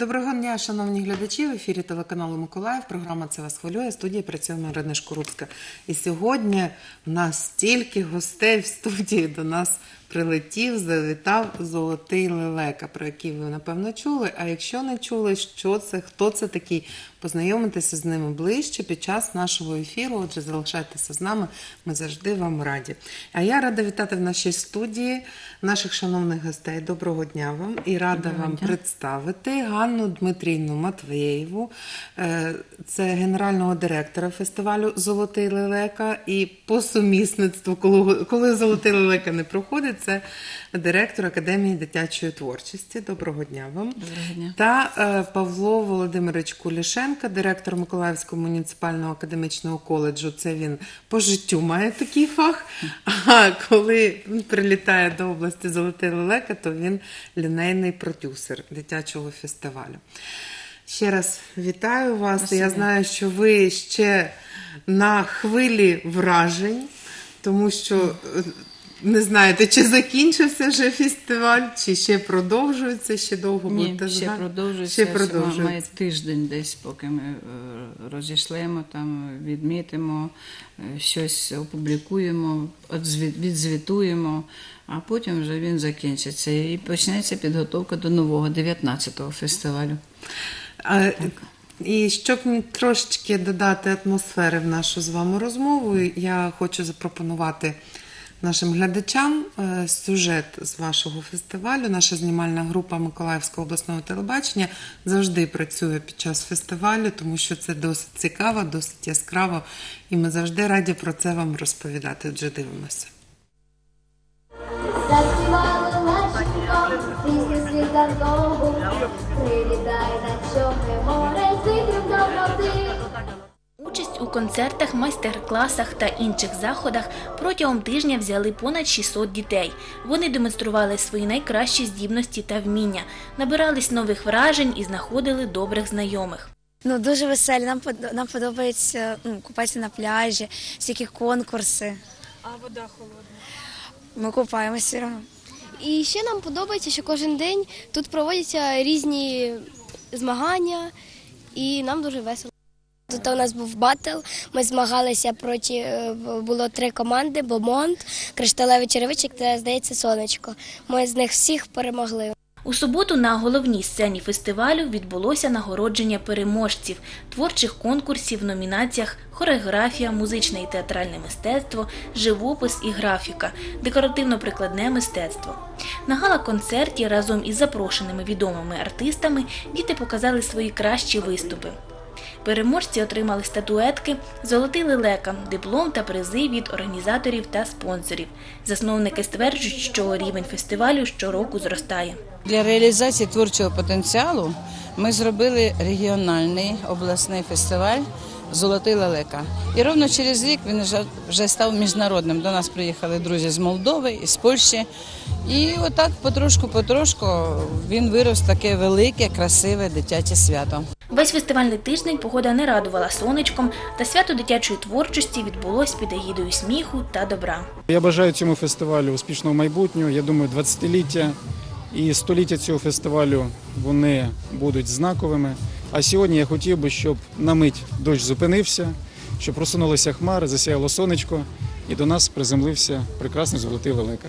Доброго дня, шановні глядачі. В ефірі телеканалу Миколаїв. Програма це вас хвилює. Студія працює Марина Шкурупська. І сьогодні в нас стільки гостей в студії до нас прилетів, завітав золотий лелека, про який ви напевно чули. А якщо не чули, що це, хто це такий, познайомитися з ними ближче під час нашого ефіру. Отже, залишайтеся з нами. Ми завжди вам раді. А я рада вітати в нашій студії наших шановних гостей. Доброго дня вам і рада Доброго вам дня. представити Ганну Дмитрівну Матвєєву. Е, Це генерального директора фестивалю Золотий лелека. І по сумісництву, коли, коли Золотий лелека не проходить, це директор Академії дитячої творчості. Доброго дня вам. Доброго дня. Та е, Павло Володимирович Кулішенко, директор Миколаївського муніципального академічного коледжу. Це він по життю має такий фах. А коли прилітає до області Золотий лелека, то він лінейний продюсер дитячого фестивалю. Ще раз вітаю вас. Я знаю, що ви ще на хвилі вражень, тому що е, не знаєте, чи закінчився вже фестиваль, чи ще продовжується, ще довго Ні, будете ще зга- продовжується. Ще ще продовжується. Має тиждень десь, поки ми е, розійшлемо, там відмітимо, е, щось опублікуємо, відзвітуємо, а потім вже він закінчиться. І почнеться підготовка до нового 19-го фестивалю. А, І щоб трошечки додати атмосфери в нашу з вами розмову, я хочу запропонувати нашим глядачам е, сюжет з вашого фестивалю. Наша знімальна група Миколаївського обласного телебачення завжди працює під час фестивалю, тому що це досить цікаво, досить яскраво, і ми завжди раді про це вам розповідати. Отже, дивимося. Прилітай на чорне море. Участь у концертах, майстер-класах та інших заходах протягом тижня взяли понад 600 дітей. Вони демонстрували свої найкращі здібності та вміння, набирались нових вражень і знаходили добрих знайомих. Ну, дуже веселі. Нам нам подобається ну, купатися на пляжі, всякі конкурси. А вода холодна. Ми купаємося все одно. І ще нам подобається, що кожен день тут проводяться різні змагання, і нам дуже весело. Тут у нас був батл. Ми змагалися проти е, було три команди: Бомонт, Кришталевий черевичок та здається сонечко. Ми з них всіх перемогли. У суботу на головній сцені фестивалю відбулося нагородження переможців творчих конкурсів номінаціях хореографія, музичне і театральне мистецтво, живопис і графіка, декоративно-прикладне мистецтво. На гала-концерті разом із запрошеними відомими артистами діти показали свої кращі виступи. Переможці отримали статуетки, золотий лелека, диплом та призи від організаторів та спонсорів. Засновники стверджують, що рівень фестивалю щороку зростає. Для реалізації творчого потенціалу ми зробили регіональний обласний фестиваль Золотий лелека. І ровно через рік він вже, став міжнародним. До нас приїхали друзі з Молдови і з Польщі. І отак потрошку-потрошку він вирос таке велике, красиве дитяче свято. Весь фестивальний тиждень погода не радувала сонечком, та свято дитячої творчості відбулось під егідою сміху та добра. Я бажаю цьому фестивалю успішного майбутнього. Я думаю, 20-ліття і століття цього фестивалю вони будуть знаковими. А сьогодні я хотів би, щоб на мить дощ зупинився, щоб просунулися хмари, засяяло сонечко, і до нас приземлився прекрасний золотий лелека.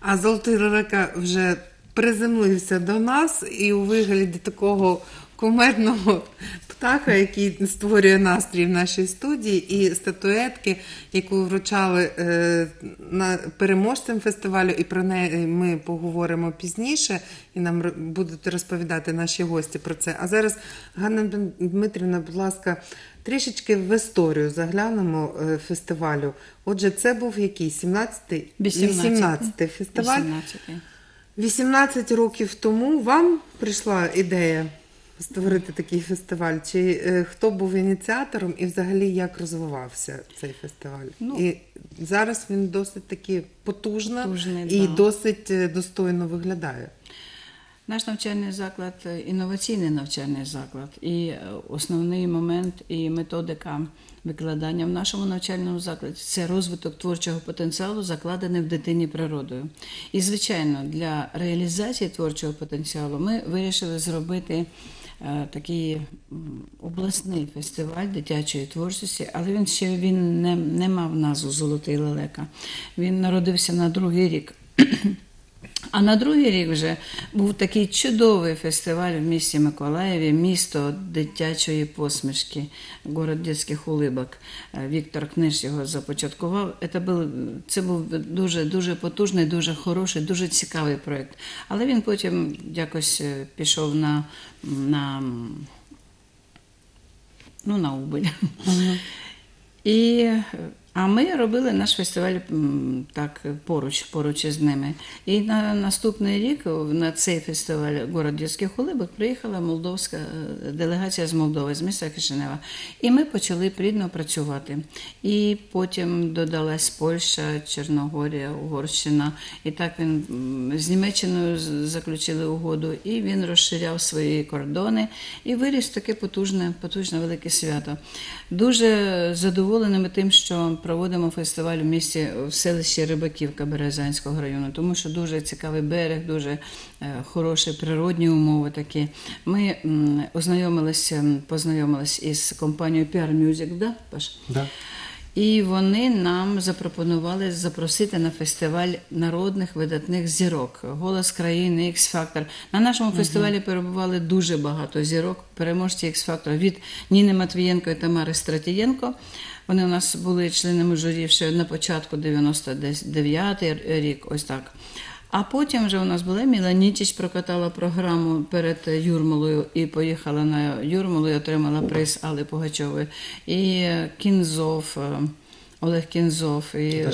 А золотий лелека вже приземлився до нас і у вигляді такого кумедного птаха, який створює настрій в нашій студії, і статуетки, яку вручали е, на переможцям фестивалю, і про неї ми поговоримо пізніше, і нам будуть розповідати наші гості про це. А зараз, Ганна Дмитрівна, будь ласка, трішечки в історію заглянемо е, фестивалю. Отже, це був який? 17-й? 18-й фестиваль. 18-й. 18 років тому вам прийшла ідея створити такий фестиваль? Чи е, хто був ініціатором і взагалі як розвивався цей фестиваль? Ну, і зараз він досить таки потужно Потужний, і да. досить е, достойно виглядає. Наш навчальний заклад е, інноваційний навчальний заклад, і е, основний момент і методика викладання в нашому навчальному закладі це розвиток творчого потенціалу, закладений в дитині природою. І, звичайно, для реалізації творчого потенціалу ми вирішили зробити. Е, Такий обласний фестиваль дитячої творчості, але він ще він не, не мав назву Золотий лелека. Він народився на другий рік. А на другий рік вже був такий чудовий фестиваль в місті Миколаєві, місто дитячої посмішки, город дитячих улибок. Е, Віктор Книж його започаткував. Це був, це був дуже, дуже потужний, дуже хороший, дуже цікавий проєкт. Але він потім якось е, пішов на, на, ну, на убиль. І, е, а ми робили наш фестиваль так поруч, поруч із ними. І на наступний рік на цей фестиваль город дитячих улибок приїхала молдовська е, делегація з Молдови, з міста Кишинева. І ми почали плідно працювати. І потім додалась Польща, Чорногорія, Угорщина. І так він з Німеччиною заключили угоду, і він розширяв свої кордони і виріс таке потужне, потужне велике свято. Дуже задоволеними тим, що проводимо фестиваль в місті в селищі Рибаківка Березанського району, тому що дуже цікавий берег, дуже е, хороші природні умови такі. Ми ознайомилися, познайомилися із компанією PR Music, да, Паш? Да. І вони нам запропонували запросити на фестиваль народних видатних зірок. Голос країни, x фактор На нашому фестивалі перебували дуже багато зірок, переможці x фактор від Ніни Матвієнко і Тамари Стратієнко. Вони у нас були членами журі ще на початку 99 рік, ось так. А потім вже у нас була Міла Нітіч прокатала програму перед Юрмалою і поїхала на Юрмалу і отримала приз Алли Пугачової. І Кінзов, е, Олег Кінзов, і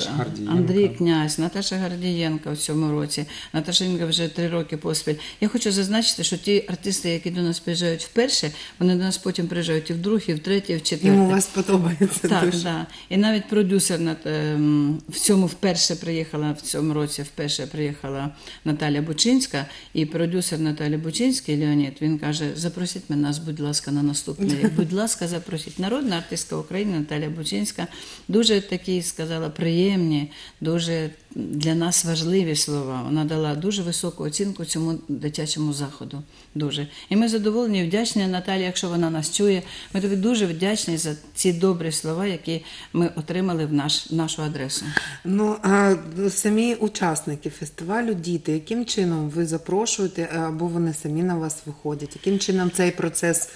Андрій Князь, Наташа Гардієнка в цьому році. Наташенька вже три роки поспіль. Я хочу зазначити, що ті артисти, які до нас приїжджають вперше, вони до нас потім приїжджають і в друге, і в третє, і в четверте. Йому вас подобається Так, дуже. да. І навіть продюсер ем, в цьому вперше приїхала, в цьому році вперше приїхала Наталя Бучинська, і продюсер Наталі Бучинський Леонід, він каже, запросіть мене нас, будь ласка, на наступний рік. Будь ласка, запросіть. Народна артистка України Наталя Бучинська. Дуже такі, сказала, приємні, дуже для нас важливі слова. Вона дала дуже високу оцінку цьому дитячому заходу. Дуже. І ми задоволені, і вдячні Наталі, якщо вона нас чує. Ми тобі дуже вдячні за ці добрі слова, які ми отримали в наш, нашу адресу. Ну а самі учасники фестивалю, діти, яким чином ви запрошуєте, або вони самі на вас виходять? Яким чином цей процес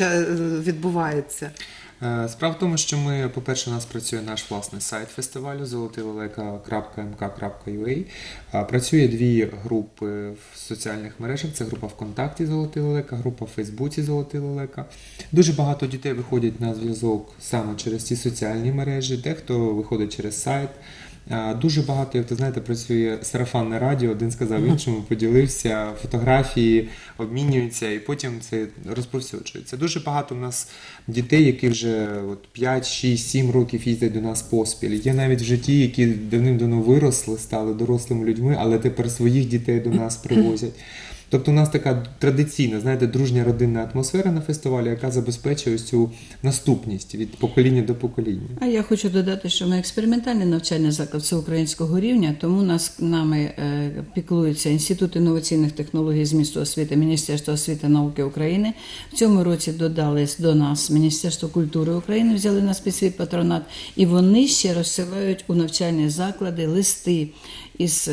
е, відбувається? Е, Справа в тому, що ми, по-перше, у нас працює наш власний сайт фестивалю золотилелека.mk.ua. А, Працює дві групи в соціальних мережах. Це група ВКонтакті Золотий Лелека, група в Фейсбуці Золотий Лелека. Дуже багато дітей виходять на зв'язок саме через ці соціальні мережі, дехто виходить через сайт. Дуже багато, як ви знаєте, працює сарафанне радіо, один сказав іншому, поділився, фотографії обмінюються і потім це розповсюджується. Дуже багато у нас дітей, які вже от 5, 6, 7 років їздять до нас поспіль. Є навіть вже житті, які давним-давно виросли, стали дорослими людьми, але тепер своїх дітей до нас привозять. Тобто у нас така традиційна, знаєте, дружня родинна атмосфера на фестивалі, яка забезпечує цю наступність від покоління до покоління. А я хочу додати, що ми експериментальний навчальний заклад всеукраїнського рівня, тому нас нами е, піклується Інститут інноваційних технологій з місту освіти, Міністерство освіти науки України. В цьому році додались до нас Міністерство культури України, взяли нас під свій патронат, і вони ще розсилають у навчальні заклади листи із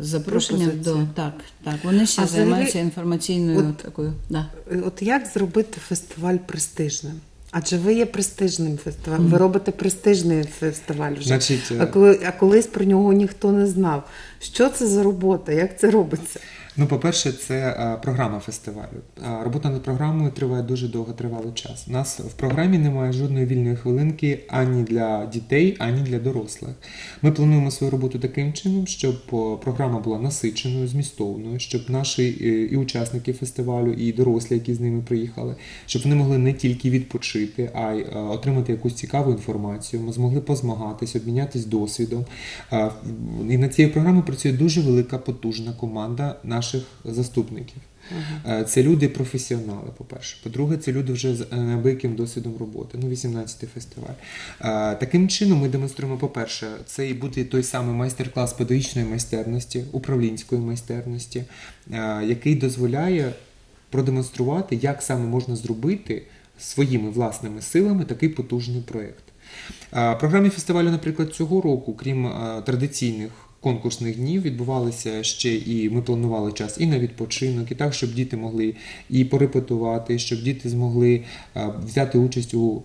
запрошення запрошенням до так, так. Вони ще А взагалі, займаються інформаційною от- такою. Да. Е, От як зробити фестиваль престижним? Адже ви є престижним фестивалем, ви робите престижний фестиваль вже. Значить, е, а, коли, а колись про нього ніхто не знав. Що це за робота? Як це робиться? Ну, по-перше, це програма фестивалю. Робота над програмою триває дуже довготривалий час. У нас в програмі немає жодної вільної хвилинки ані для дітей, ані для дорослих. Ми плануємо свою роботу таким чином, щоб програма була насиченою, змістовною, щоб наші е, і учасники фестивалю, і дорослі, які з ними приїхали, щоб вони могли не тільки відпочити, а й е, отримати якусь цікаву інформацію. Ми змогли позмагатись, обмінятись досвідом. І над цією програмою працює дуже велика потужна команда наших заступників. Е, Це люди професіонали, по-перше. По-друге, це люди вже з неабияким досвідом роботи. Ну, 18-й фестиваль. Е, Таким чином ми демонструємо, по-перше, це і буде той самий майстер-клас педагогічної майстерності, управлінської майстерності, е, який дозволяє продемонструвати, як саме можна зробити своїми власними силами такий потужний проєкт. Програмі фестивалю, наприклад, цього року, крім традиційних конкурсних днів, відбувалися ще і ми планували час і на відпочинок, і так, щоб діти могли і порепетувати, щоб діти змогли е, взяти участь у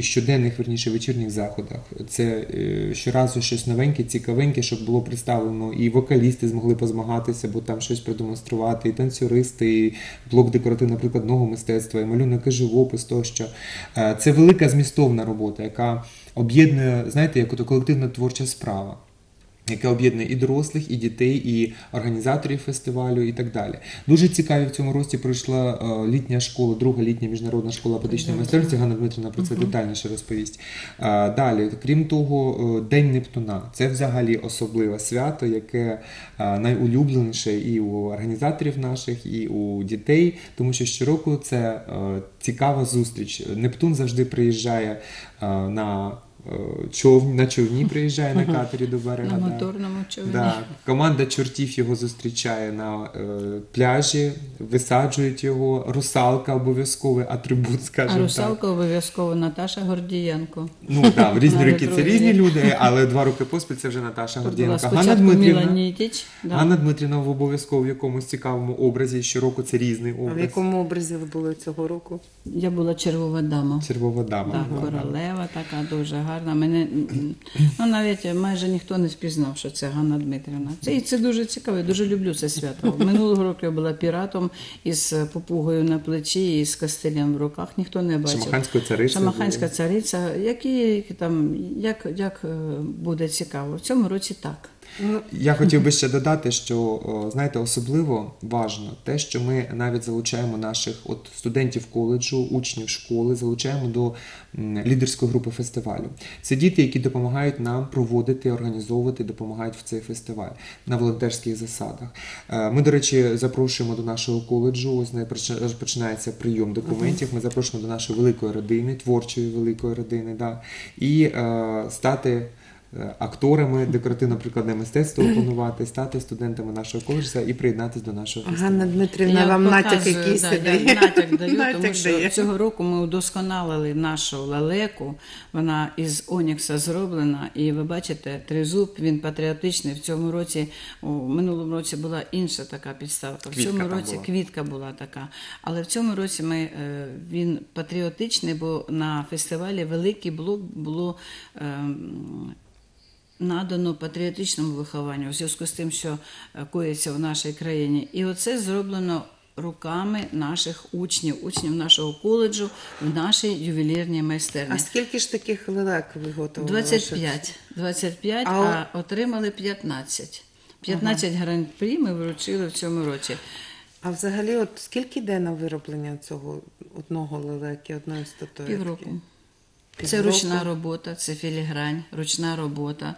щоденних, верніше, вечірніх заходах. Це е, щоразу щось новеньке, цікавеньке, щоб було представлено, і вокалісти змогли позмагатися, бо там щось продемонструвати, і танцюристи, і блок декоративно-прикладного мистецтва, і малюнок, живопис тощо. Е, Це велика змістовна робота, яка об'єднує, знаєте, як колективна творча справа. Яке об'єднує і дорослих, і дітей, і організаторів фестивалю, і так далі. Дуже цікаві в цьому рості пройшла е, літня школа, друга літня міжнародна школа педагогічної майстерності. Ганна Дмитрівна про це детальніше розповість. Е, далі, крім того, е, День Нептуна це взагалі особливе свято, яке найулюбленіше і у організаторів наших, і у дітей, тому що щороку це цікава зустріч. Нептун завжди приїжджає на човні, на човні приїжджає на катері до берега. На да. човні. Да. Команда чортів його зустрічає на е, пляжі, висаджують його. Русалка обов'язковий атрибут, А скажімо русалка так. обов'язково Наташа Гордієнко. Ну так, в різні роки це різні люди, але два роки поспіль це вже Наташа Гордієнка. Ганна Дмитрівна. Нітіч. Да. Ганна Дмитрівна в обов'язково в якомусь цікавому образі. Щороку це різний А в якому образі ви були цього року? Я була червова дама. Червова дама. Так, да. королева така дуже гарна. Мене ну навіть майже ніхто не спізнав, що це Ганна Дмитрівна. Це і це дуже цікаво. Я дуже люблю це свято. Минулого року я була піратом із попугою на плечі і з кастелем в руках. Ніхто не бачив. Шамаханська цариця. Шамаханська цариця. Які там як, як е, буде цікаво? В цьому році так. Я хотів би ще додати, що знаєте, особливо важно те, що ми навіть залучаємо наших от студентів коледжу, учнів школи, залучаємо до лідерської групи фестивалю. Це діти, які допомагають нам проводити, організовувати, допомагають в цей фестиваль на волонтерських засадах. Е, Ми, до речі, запрошуємо до нашого коледжу. Ось починається прийом документів. Ми запрошуємо до нашої великої родини, творчої великої родини, да, і е, стати акторами декоративно-прикладне мистецтво опанувати, стати студентами нашого коледжу і приєднатися до нашого фестивалю. Ганна Дмитрівна вам натяк якийсь да, дає. я натяк даю, Натяк тому що дає. цього року ми удосконалили нашу лелеку. Вона із Онікса зроблена, і ви бачите, тризуб, він патріотичний. В цьому році, у минулому році була інша така підставка. В Квітка цьому році була. квітка була така. Але в цьому році ми, е, він патріотичний, бо на фестивалі великий блок було. Надано патріотичному вихованню у зв'язку з тим, що е, коїться в нашій країні. І оце зроблено руками наших учнів, учнів нашого коледжу в нашій ювелірній майстерні. А скільки ж таких лелек виготовили? 25, 25, А а, отримали 15. 15 гран-прі ми вручили в цьому році. А взагалі, от скільки йде на вироблення цього одного лелеки, одної статуетки? Півроку. Це ручна робота, це філігрань, ручна робота,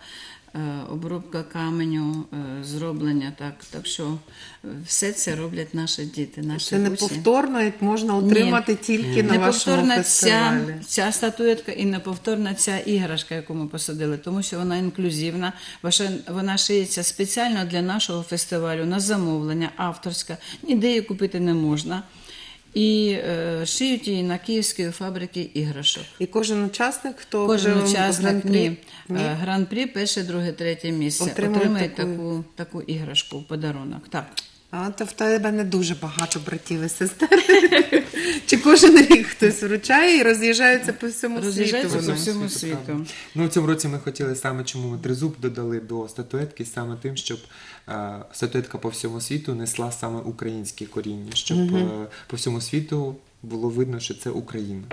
е, обробка каменю, е, зроблення так. Так що е, все це роблять наші діти, наші Це учні. неповторно, як можна отримати тільки на Неповторна ця, фестивалі. ця статуетка і неповторна ця іграшка, яку ми посадили, тому що вона інклюзивна, вона шиється спеціально для нашого фестивалю на замовлення, авторська, ніде її купити не можна. І е, шиють її на київській фабриці іграшок. І кожен учасник, хто Кожен учасник ні. ні? Е, Гран-прі, перше, друге, третє місце Отримує отримає таку- таку, таку іграшку в подарунок. Так. А то в тебе не дуже багато братів і сестер. Чи кожен рік хтось вручає і роз'їжджаються по всьому світу? Роз'їжджаються по вони? всьому Світу, правда. Ну, у цьому році ми хотіли саме, чому ми тризуб додали до статуетки, саме тим, щоб е, статуетка по всьому світу несла саме українське коріння, щоб е, по всьому світу було видно, що це Україна.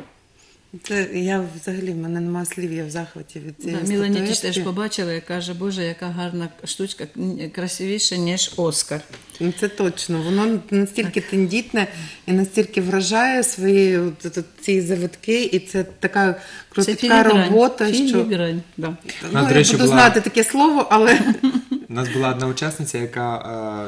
Це я взагалі в мене немає слів, я в захваті від цієї Да, Міла Нітіч статуетки. теж побачила і каже, Боже, яка гарна штучка, красивіша, ніж Оскар. Ну, Це точно. Воно настільки тендітне і настільки вражає свої от, от, ці завитки, і це така Це кропітка філігрань. робота, що Філігрань, да. ну, А, я речі, буду була- знати таке слово, але У нас була одна учасниця, яка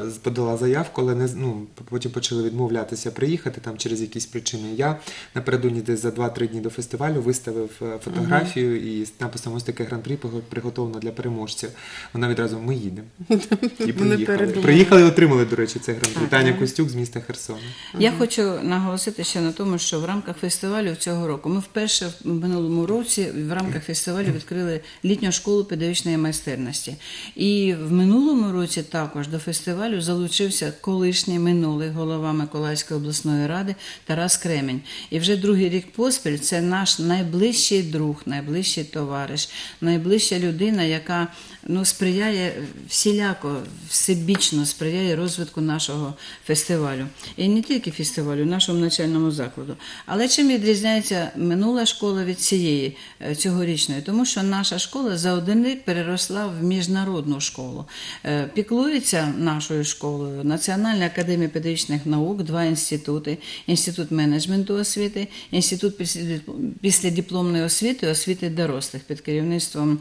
е, подала заявку, але не ну, потім почали відмовлятися приїхати там через якісь причини. Я напередодні десь за 2-3 дні до фестивалю виставив е, фотографію і з написом ось таке гран-прі приго- приготовлено для переможців. Вона відразу ми їдемо. І приїхали. Приїхали і отримали, до речі, цей гран-прі. Таня Костюк з міста Херсона. Я хочу наголосити ще на тому, що в рамках фестивалю цього року ми вперше в минулому році в рамках фестивалю відкрили літню школу педагогічної майстерності. І в минулому році також до фестивалю залучився колишній минулий голова Миколаївської обласної ради Тарас Кремень. І вже другий рік поспіль це наш найближчий друг, найближчий товариш, найближча людина, яка ну, сприяє всіляко, всебічно сприяє розвитку нашого фестивалю. І не тільки фестивалю, нашому навчальному закладу. Але чим відрізняється минула школа від цієї е, цьогорічної? Тому що наша школа за один рік переросла в міжнародну школу. Е, Піклується нашою школою Національна академія педагогічних наук, два інститути: інститут менеджменту освіти, інститут післядип- післядипломної освіти, освіти дорослих під керівництвом.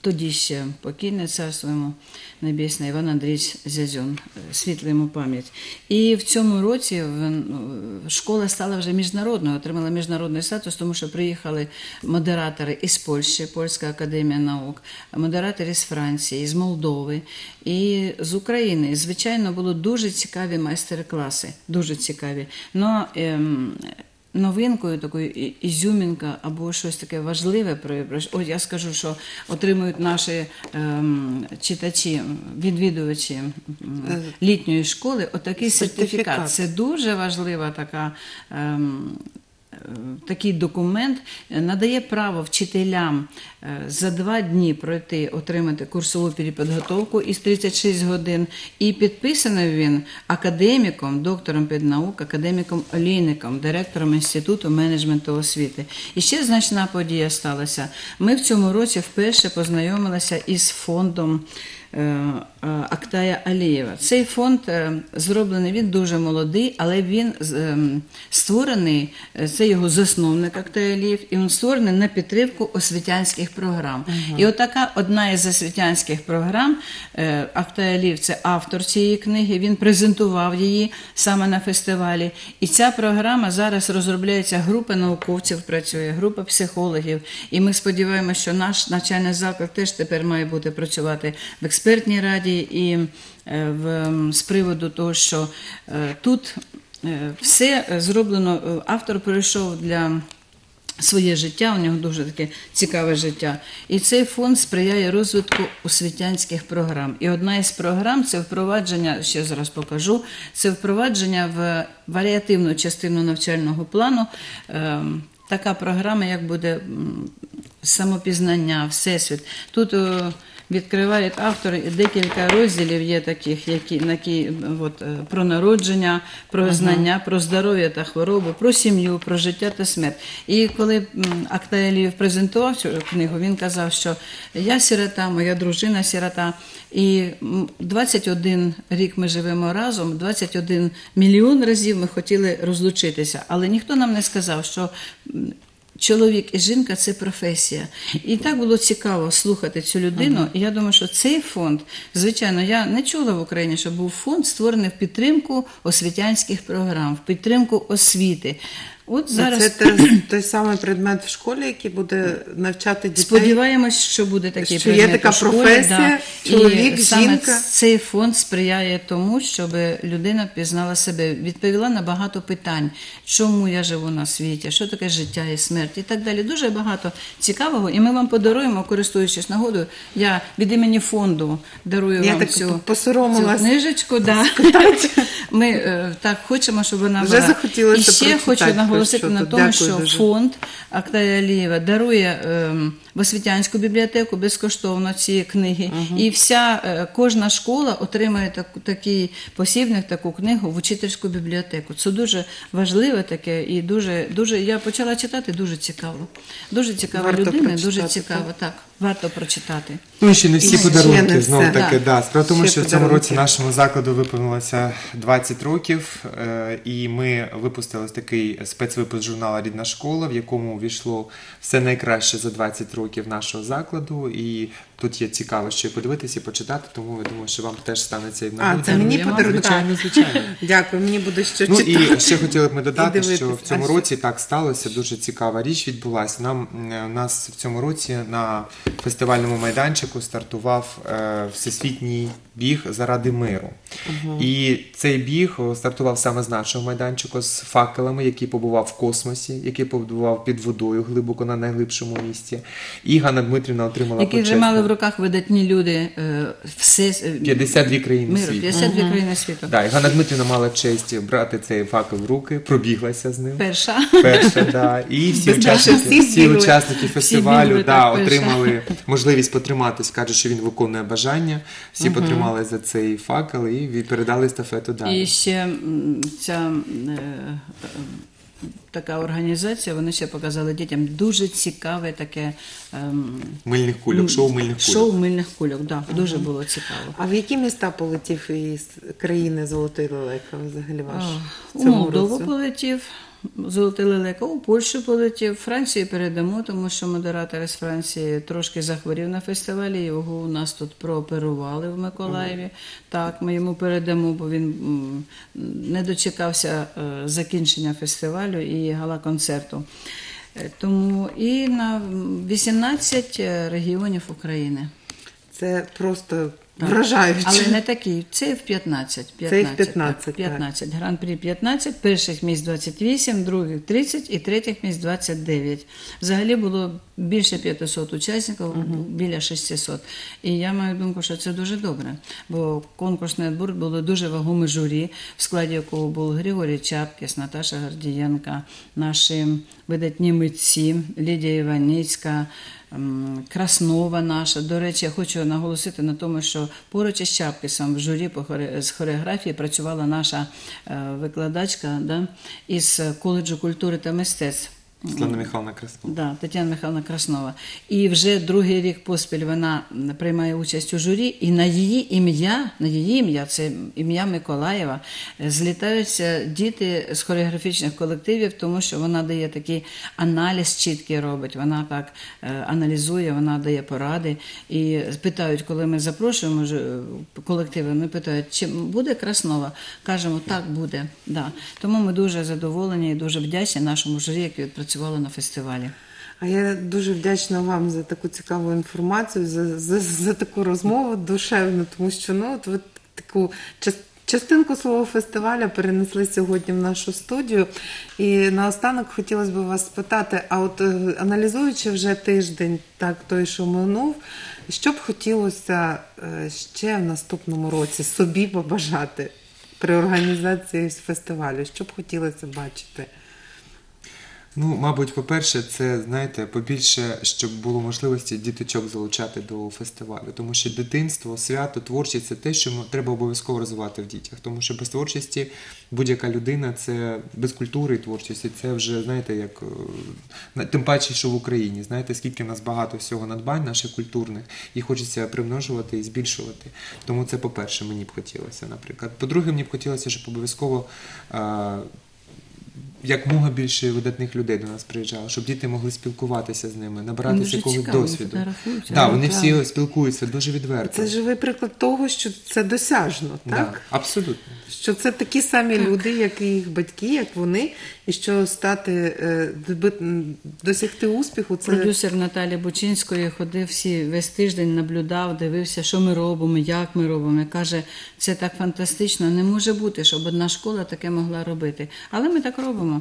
Тоді ще покійне царство йому небесне Іван Андрійович Зязьон, е, світла йому пам'ять. І в цьому році ну, школа стала вже міжнародною, отримала міжнародний статус, тому що приїхали модератори із Польщі, Польська академія наук, модератори з Франції, з Молдови і з України. Звичайно, були дуже цікаві майстер-класи, дуже цікаві. Но, ем, Новинкою такою ізюмінка або щось таке важливе про От я скажу, що отримують наші ем, читачі, відвідувачі літньої школи отакий сертифікат. Сертифікат. Це дуже важлива така. Ем, е, Такий документ е, надає право вчителям е, за два дні пройти, отримати курсову перепідготовку із 36 годин, і підписаний він академіком, доктором педнаук, академіком Олійником, директором Інституту менеджменту освіти. І ще значна подія сталася. Ми в цьому році вперше познайомилися із фондом. Е, е, Актая Алієва. Цей фонд е, зроблений, він дуже молодий, але він створений, це його засновник Актай Алієв, і він створений на підтримку освітянських програм. І отака одна із освітянських програм, Актай Алієв – це автор цієї книги, він презентував її саме на фестивалі. І ця програма зараз розробляється, група науковців працює, група психологів. І ми сподіваємося, що наш навчальний заклад теж тепер має бути працювати в експертній раді і е, в, з приводу того, що е, тут е, все е, зроблено. е, Автор пройшов для. Своє життя, у нього дуже таке цікаве життя. І цей фонд сприяє розвитку освітянських програм. І одна із програм це впровадження, ще зараз покажу, це впровадження в варіативну частину навчального плану. Ем, Така програма, як буде самопізнання, всесвіт. Тут е, відкривають автори декілька розділів є таких, які, на які от, е, про народження, про знання, про здоров'я та хворобу, про сім'ю, про життя та смерть. І коли м, Актаеліїв презентував цю книгу, він казав, що я сирота, моя дружина сирота, і м, 21 рік ми живемо разом, 21 мільйон разів ми хотіли розлучитися, але ніхто нам не сказав, що Чоловік і жінка це професія. І так було цікаво слухати цю людину. І я думаю, що цей фонд, звичайно, я не чула в Україні, що був фонд створений в підтримку освітянських програм, в підтримку освіти. От зараз Це те- той самий предмет в школі, який буде навчати дітей. Сподіваємось, що буде такий Що є предмет така у школі, професія, да. чоловік, і саме жінка. Цей фонд сприяє тому, щоб людина пізнала себе, відповіла на багато питань, чому я живу на світі, що таке життя і смерть, і так далі. Дуже багато цікавого. І ми вам подаруємо, користуючись нагодою. Я від імені фонду дарую Я вам так цю, посоромилась цю книжечку. Да. Ми е, так хочемо, щоб вона Вже була. захотілося І ще прочитати хочу про наголосити на тому, що фонд Актая Алієва дарує ем, в освітянську бібліотеку безкоштовно ці книги. І вся е, кожна школа отримує таку такий посібник, таку книгу в учительську бібліотеку. Це дуже важливе таке і дуже дуже. Я почала читати дуже цікаво. Дуже цікава Варто людина, дуже цікаво. Так, варто прочитати. Ну і ще не всі І подарунки, не знову таки, Да. да. Тому, Ще що в цьому році нашому закладу виповнилося 20 років, е, і ми випустили такий спецвипуск журналу Рідна школа, в якому увійшло все найкраще за 20 років нашого закладу. І тут є цікаво, що і подивитися і почитати, тому я думаю, що вам теж станеться і в А, це мені Даруємо. подарунок. Звичайно, звичайно. Дякую, мені буде що Ну читати. і ще хотіли б ми додати, що в цьому році так сталося. Дуже цікава річ відбулася. Нам у нас в цьому році на фестивальному майданчику стартував е, всесвітній біг заради миру. І цей біг стартував саме з нашого майданчику з факелами, який побував в космосі, який побував під водою глибоко на найглибшому місці. І Ганна Дмитрівна отримала тримали в руках видатні люди е, все, е, 52 країни миру, світу. 52 країни світу. Да, і Ганна Дмитрівна мала честь брати цей факел в руки, пробіглася з ним. Перша. Перша, да. І всі Без учасники, всі всі учасники фестивалю бігли, да, так, перша. отримали можливість потриматись. Каже, що він виконує бажання. Всі потримали за цей факел і від- передали естафету далі. І ще ця е, е, така організація, вони ще показали дітям дуже цікаве таке ем, Мильних кульок, шоу мильних кульок. шоу мильних кульок. Да, дуже було цікаво. А в які міста полетів із країни Золотої Лелеки взагалі ваш? в У цьому Молдову році? полетів, Золотий лелека, у Польщу полетів, Франції передамо, тому що модератор з Франції трошки захворів на фестивалі. Його у нас тут прооперували в Миколаєві. Так, ми йому передамо, бо він не дочекався е, закінчення фестивалю і гала-концерту. Е, Тому і на 18 регіонів України. Це просто вражаюче. Але не такі. Це в 15. 15 Це в 15, так, так. 15. Гран-прі 15, перших місць 28, других 30 і третіх місць 29. Взагалі було більше 500 учасників, біля 600. І я маю думку, що це дуже добре, бо конкурсний відбір було дуже вагоме журі, в складі якого був Григорій Чапкіс, Наташа Гордієнка, наші видатні митці, Лідія Іваніцька, Краснова наша. До речі, я хочу наголосити на тому, що поруч із Чапкісом в журі з хореографії працювала наша е, викладачка да, із коледжу культури та мистецтв. Світлана Михайловна Краснова. Да, Тетяна Михайловна Краснова. І вже другий рік поспіль вона приймає участь у журі, і на її ім'я, на її ім'я, це ім'я Миколаєва, е, злітаються діти з хореографічних колективів, тому що вона дає такий аналіз чіткий робить. Вона так е, аналізує, вона дає поради. І питають, коли ми запрошуємо колективи, ми питають, чи буде Краснова? Кажемо, так буде. Да. Тому ми дуже задоволені і дуже вдячні нашому журі, яке відпрацювало на фестивалі. А я дуже вдячна вам за таку цікаву інформацію, за, за, за таку розмову душевну, тому що ну, от ви таку частинку свого фестиваля перенесли сьогодні в нашу студію. І наостанок хотілося б вас спитати: а от е, аналізуючи вже тиждень, так той, що минув, що б хотілося е, ще в наступному році собі побажати при організації фестивалю? Що б хотілося бачити? Ну, мабуть, по-перше, це знаєте, побільше, щоб було можливості діточок залучати до фестивалю, тому що дитинство, свято, творчість це те, що треба обов'язково розвивати в дітях. Тому що без творчості будь-яка людина це без культури і творчості. Це вже знаєте, як е, тим паче, що в Україні. Знаєте, скільки в нас багато всього надбань наших культурних, і хочеться примножувати і збільшувати. Тому це, по-перше, мені б хотілося, наприклад. По-друге, мені б хотілося, щоб обов'язково. Якмога більше видатних людей до нас приїжджало, щоб діти могли спілкуватися з ними, набиратися якогось досвіду. Да, вони всі спілкуються дуже відверто. Це живий приклад того, що це досяжно, да, так? абсолютно. Що це такі самі люди, як і їх батьки, як вони, і що стати е, досягти успіху, це Продюсер Наталі Бучинської ходив всі весь тиждень, наблюдав, дивився, що ми робимо, як ми робимо. І каже, це так фантастично, не може бути, щоб одна школа таке могла робити. Але ми так робимо.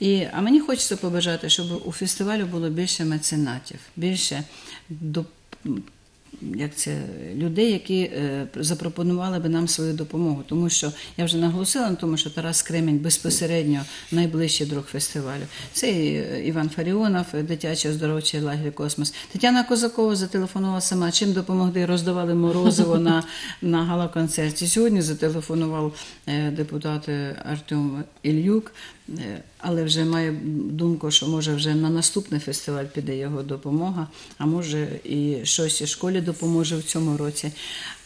І, а мені хочеться побажати, щоб у фестивалю було більше меценатів, більше до. Як це людей, які е, запропонували би нам свою допомогу, тому що я вже наголосила на тому, що Тарас Кремінь безпосередньо найближчий друг фестивалю. Це і е, Іван Фаріонов, е, дитячий оздоровчий лагерь Космос. Тетяна Козакова зателефонувала сама. Чим допомогли? Роздавали морозиво на, на гала-концерті. Сьогодні зателефонував е, депутат е, Артем Ільюк. Е, Але вже має думку, що може вже на наступний фестиваль піде його допомога, а може і щось і школі допоможе в цьому році.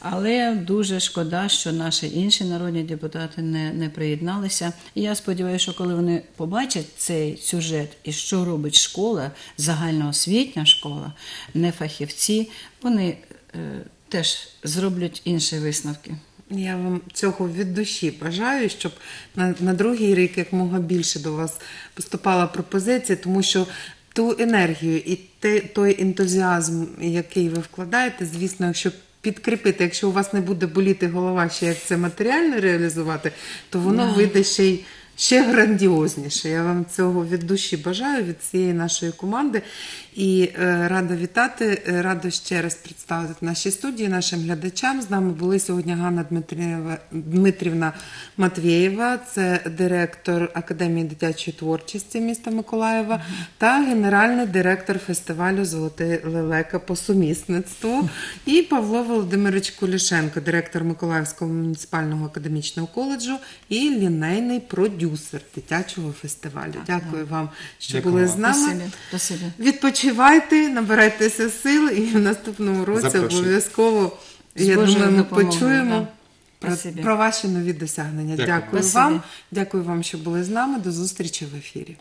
Але дуже шкода, що наші інші народні депутати не, не приєдналися. І я сподіваюся, що коли вони побачать цей сюжет і що робить школа, загальноосвітня школа, не фахівці, вони е, теж зроблять інші висновки. Я вам цього від душі бажаю, щоб на, на другий рік якмога більше до вас поступала пропозиція, тому що ту енергію і те, той ентузіазм, який ви вкладаєте, звісно, якщо підкріпити, якщо у вас не буде боліти голова, ще як це матеріально реалізувати, то воно вийде ще й. Ще грандіозніше. Я вам цього від душі бажаю від цієї нашої команди. І е, рада вітати, е, рада ще раз представити в нашій студії нашим глядачам. З нами були сьогодні Ганна Дмитрієва, Дмитрівна Матвєєва, це директор Академії дитячої творчості міста Миколаєва, та генеральний директор фестивалю Золоте лелека по сумісництву. І Павло Володимирович Кулішенко, директор Миколаївського муніципального академічного коледжу і лінейний продюсер дитячого фестивалю. Дякую вам, що Дякую були з нами. Спасибі. Відпочивайте, набирайтеся сил, і в наступному році Запрошую. обов'язково я думаю, ми почуємо да. про, про ваші нові досягнення. Дякую. Дякую вам. Дякую вам, що були з нами. До зустрічі в ефірі.